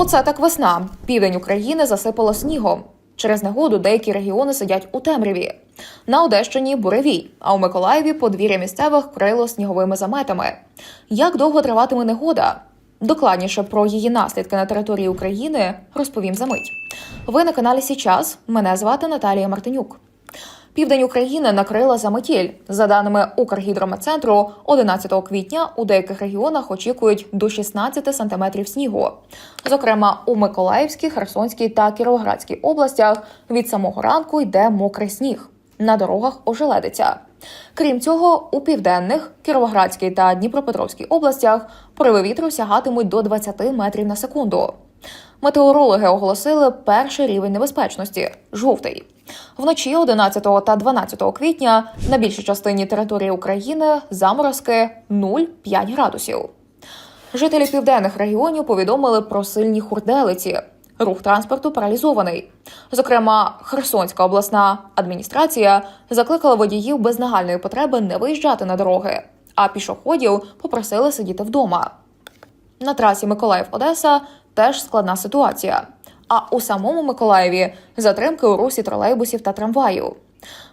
Оце так весна. Південь України засипало снігом. Через негоду деякі регіони сидять у темряві. На Одещині буревій, а у Миколаєві подвір'я місцевих вкрило сніговими заметами. Як довго триватиме негода? Докладніше про її наслідки на території України розповім за мить. Ви на каналі Січас. Мене звати Наталія Мартинюк. Південь України накрила заметіль. За даними Укргідрометцентру, 11 квітня у деяких регіонах очікують до 16 сантиметрів снігу. Зокрема, у Миколаївській, Херсонській та Кіровоградській областях від самого ранку йде мокрий сніг. На дорогах ожеледиться. Крім цього, у південних Кіровоградській та Дніпропетровській областях пориви вітру сягатимуть до 20 метрів на секунду. Метеорологи оголосили перший рівень небезпечності жовтий. Вночі 11 та 12 квітня на більшій частині території України заморозки 0,5 градусів. Жителі південних регіонів повідомили про сильні хурделиці. Рух транспорту паралізований. Зокрема, Херсонська обласна адміністрація закликала водіїв без нагальної потреби не виїжджати на дороги, а пішоходів попросили сидіти вдома. На трасі Миколаїв-Одеса теж складна ситуація. А у самому Миколаєві затримки у русі тролейбусів та трамваю.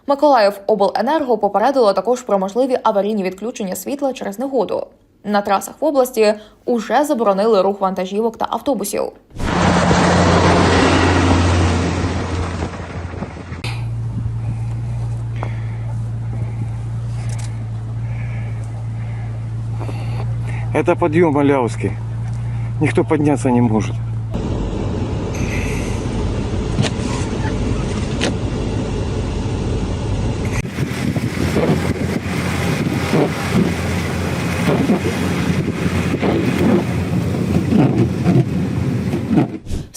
Миколаїв обленерго попередило також про можливі аварійні відключення світла через негоду. На трасах в області уже заборонили рух вантажівок та автобусів. Это подъем Малявский. Никто подняться не может.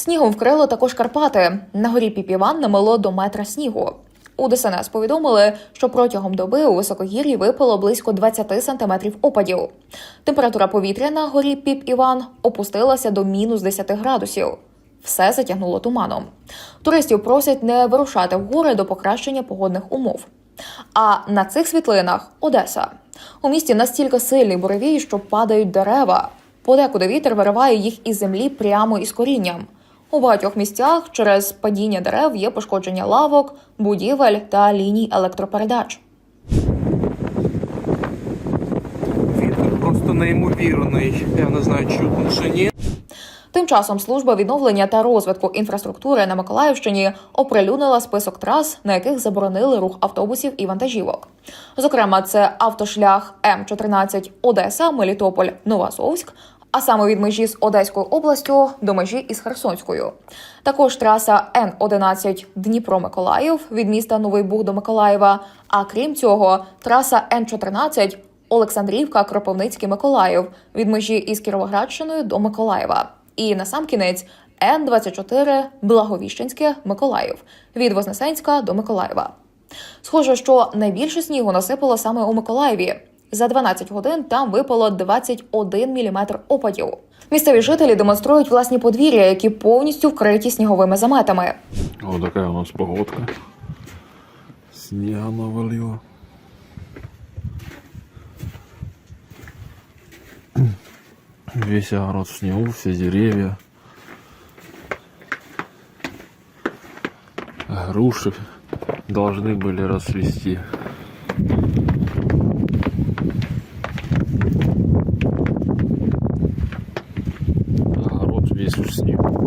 Снігом вкрило також Карпати. На горі Піпіван намело до метра снігу. У ДСНС повідомили, що протягом доби у високогір'ї випало близько 20 сантиметрів опадів. Температура повітря на горі Піп-Іван опустилася до мінус 10 градусів. Все затягнуло туманом. Туристів просять не вирушати в гори до покращення погодних умов. А на цих світлинах Одеса. У місті настільки сильний буревій, що падають дерева. Подекуди вітер вириває їх із землі прямо із корінням. У багатьох місцях через падіння дерев є пошкодження лавок, будівель та ліній електропередач. Вітер просто неймовірний. Я не знаю, чутно чи ні. Тим часом служба відновлення та розвитку інфраструктури на Миколаївщині оприлюднила список трас, на яких заборонили рух автобусів і вантажівок. Зокрема, це автошлях М14 Одеса, Мелітополь, Новоазовськ, а саме від межі з Одеською областю до межі із Херсонською. Також траса Н11 Дніпро-Миколаїв від міста Новий Буг до Миколаєва. А крім цього, траса Н14 Олександрівка, Кропивницький, Миколаїв від межі із Кіровоградщиною до Миколаєва. І на сам кінець Н24 Благовіщенське, Миколаїв від Вознесенська до Миколаєва. Схоже, що найбільше снігу насипало саме у Миколаєві. За 12 годин там випало 21 міліметр опадів. Місцеві жителі демонструють власні подвір'я, які повністю вкриті сніговими заметами. Вот такая у нас погодка. Снега навалило. Весь огород в снегу, все деревья. Груши должны были расцвести. Огород весь в снегу.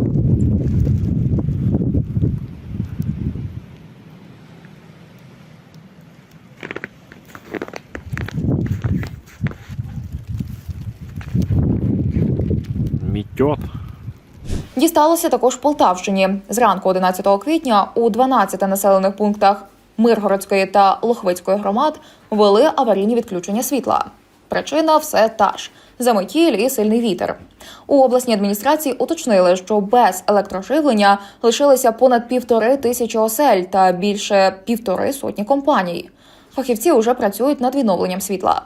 Метет. Дісталося також Полтавщині. Зранку 11 квітня у 12 населених пунктах Миргородської та Лохвицької громад ввели аварійні відключення світла. Причина все та ж заметіль і сильний вітер. У обласній адміністрації уточнили, що без електроживлення лишилися понад півтори тисячі осель та більше півтори сотні компаній. Фахівці вже працюють над відновленням світла.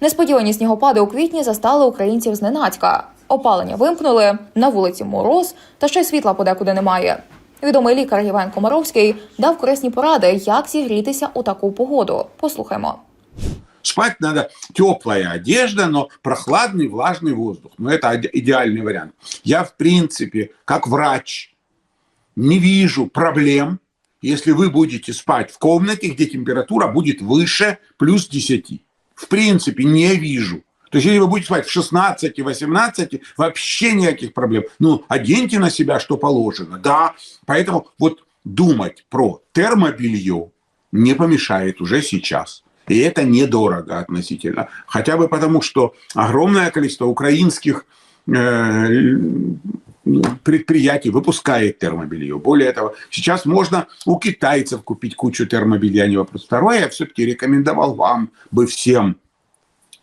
Несподівані снігопади у квітні застали українців зненацька. Опалення вимкнули, на вулиці мороз, та ще й світла подекуди немає. Відомий лікар Євген Комаровський дав корисні поради, як зігрітися у таку погоду. Послухаймо. Спать надо теплая одежда, но прохладный влажный воздух. Ну, это иде- идеальный вариант. Я, в принципе, как врач, не вижу проблем, если вы будете спать в комнате, где температура будет выше плюс 10. В принципе, не вижу. То есть, если вы будете спать в 16, 18, вообще никаких проблем. Ну, оденьте на себя, что положено. Да, поэтому вот думать про термобелье не помешает уже сейчас. И это недорого относительно. Хотя бы потому, что огромное количество украинских э, предприятий выпускает термобелье. Более того, сейчас можно у китайцев купить кучу термобелья, не вопрос. Второе, я все-таки рекомендовал вам бы всем,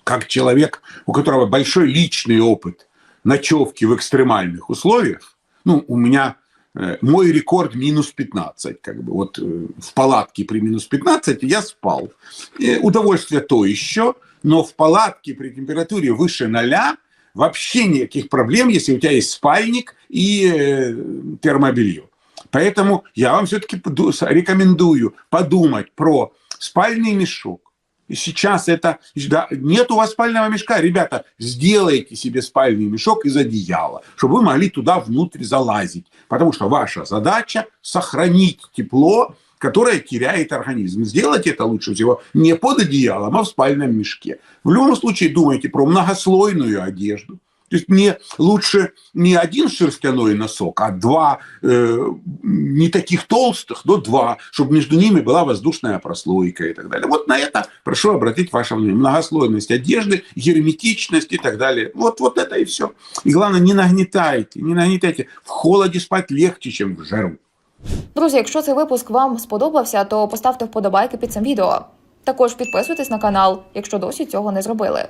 как человек, у которого большой личный опыт ночевки в экстремальных условиях, ну, у меня э, мой рекорд минус 15, как бы вот э, в палатке при минус 15 я спал. Э, Удовольствие то еще, но в палатке при температуре выше ноля вообще никаких проблем, если у тебя есть спальник и э, термобелье. Поэтому я вам все-таки рекомендую подумать про спальный мешок. Сейчас это... Да, нет у вас спального мешка, ребята, сделайте себе спальный мешок из одеяла, чтобы вы могли туда внутрь залазить. Потому что ваша задача сохранить тепло, которое теряет организм. Сделать это лучше всего не под одеялом, а в спальном мешке. В любом случае думайте про многослойную одежду. То есть мне лучше не один шерстяной носок, а два э, не таких толстых, но два, чтобы между ними была воздушная прослойка и так далее. Вот на это прошу обратить ваше внимание. Многослойность одежды, герметичность и так далее. Вот, вот это и все. И главное, не нагнетайте, не нагнетайте. В холоде спать легче, чем в жару. Друзі, якщо цей випуск вам сподобався, то поставте вподобайки під цим відео. Також підписуйтесь на канал, якщо досі цього не зробили.